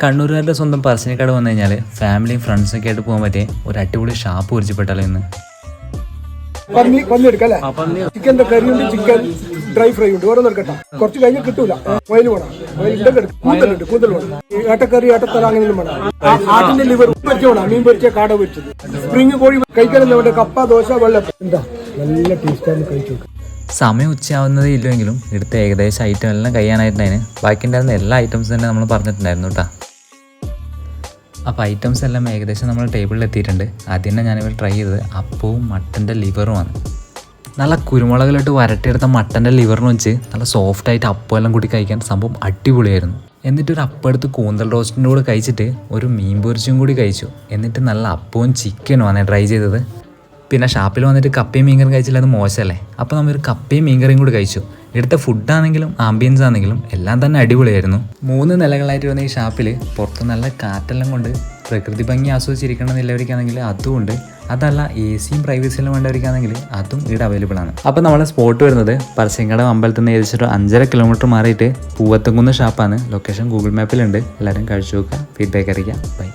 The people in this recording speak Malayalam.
കണ്ണൂരുകാരുടെ സ്വന്തം പറശ്ശിനിക്കട വന്നു കഴിഞ്ഞാൽ ഫാമിലിയും ഫ്രണ്ട്സൊക്കെ ആയിട്ട് പോകാൻ പറ്റിയ ഒരു അടിപൊളി ഷാപ്പ് കുറിച്ചിപ്പെട്ടാലോ ഇന്ന്. പന്നി പന്നി എടുക്കല്ലേ ചിക്കന്റെ കറിയുണ്ട് ചിക്കൻ ഡ്രൈ ഫ്രൈ ഉണ്ട്. ഓരോന്നും എടുക്കട്ടെ. കുറച്ച് കഴിഞ്ഞ് കിട്ടൂല. വയൽ വേണം എടുക്കും. കൂന്തലുണ്ട് കൂന്തൽ വേണം. ഏട്ടക്കറി ഏട്ടത്തല അങ്ങനെയൊന്നും വേണം ആട്ടിന്റെ ലിവർ പൊരിച്ച വേണം. മീൻ പൊരിച്ച കാട പൊരിച്ചത്. സ്പ്രിങ് കോഴി കഴിക്കാൻ വേണ്ട കപ്പ ദോശ വെള്ളം എന്താ? നല്ല ടേസ്റ്റാണ് കഴിച്ചു. സമയം ഉച്ചയാവുന്നതേ ഇല്ലെങ്കിലും ഇവിടുത്തെ ഏകദേശം ഐറ്റം എല്ലാം കഴിയാനായിട്ടുണ്ടായിരുന്നു ബാക്കി ഉണ്ടായിരുന്ന എല്ലാ ഐറ്റംസും തന്നെ നമ്മൾ പറഞ്ഞിട്ടുണ്ടായിരുന്നു കേട്ടോ അപ്പോൾ ഐറ്റംസ് എല്ലാം ഏകദേശം നമ്മൾ ടേബിളിൽ എത്തിയിട്ടുണ്ട്. ആദ്യം ഞാനിവിടെ ട്രൈ ചെയ്തത് അപ്പവും മട്ടന്റെ ലിവറുമാണ് നല്ല കുരുമുളകിലിട്ട് വരട്ടിയെടുത്ത മട്ടന്റെ ലിവറിന് വെച്ച് നല്ല സോഫ്റ്റായിട്ട് അപ്പം എല്ലാം കൂടി കഴിക്കാൻ സംഭവം അടിപൊളിയായിരുന്നു. എന്നിട്ട് ഒരു അപ്പം എടുത്ത് കൂന്തൽ റോസ്റ്റിന്റെ കൂടെ കഴിച്ചിട്ട് ഒരു മീൻ പൊരിച്ചും കൂടി കഴിച്ചു. എന്നിട്ട് നല്ല അപ്പവും ചിക്കനുമാണ് ട്രൈ ചെയ്തത്. പിന്നെ ഷാപ്പിൽ വന്നിട്ട് കപ്പയും മീൻകറിയും കഴിച്ചില്ല അത് മോശമല്ലേ? അപ്പോൾ നമ്മൾ ഒരു കപ്പയും മീൻകറിയും കൂടി കഴിച്ചു. ഇവിടുത്തെ ഫുഡാണെങ്കിലും ആംബിയൻസ് ആണെങ്കിലും എല്ലാം തന്നെ അടിപൊളിയായിരുന്നു. മൂന്ന് നിലകളായിട്ട് വന്ന ഈ ഷാപ്പിൽ പുറത്ത് നല്ല കാറ്റെല്ലാം കൊണ്ട് പ്രകൃതി ഭംഗി ആസ്വദിച്ചിരിക്കണം എന്നുള്ളവർക്കാണെങ്കിൽ അതുമുണ്ട് അതല്ല എ സിയും പ്രൈവസിയിലും വേണ്ടവർക്കാണെങ്കിൽ അതും ഇവിടെ അവൈലബിൾ ആണ്. അപ്പോൾ നമ്മളെ സ്പോട്ട് വരുന്നത് പറശ്ശിങ്കട അമ്പലത്തിൽ നിന്ന് ഏകദേശം ഒരു അഞ്ചര കിലോമീറ്റർ മാറിയിട്ട് പൂവത്തുംകുന്ന് ഷാപ്പാണ് ലൊക്കേഷൻ ഗൂഗിൾ മാപ്പിലുണ്ട് എല്ലാവരും കഴിച്ചു നോക്കുക. ഫീഡ്ബാക്ക് അറിയിക്കാം ബൈ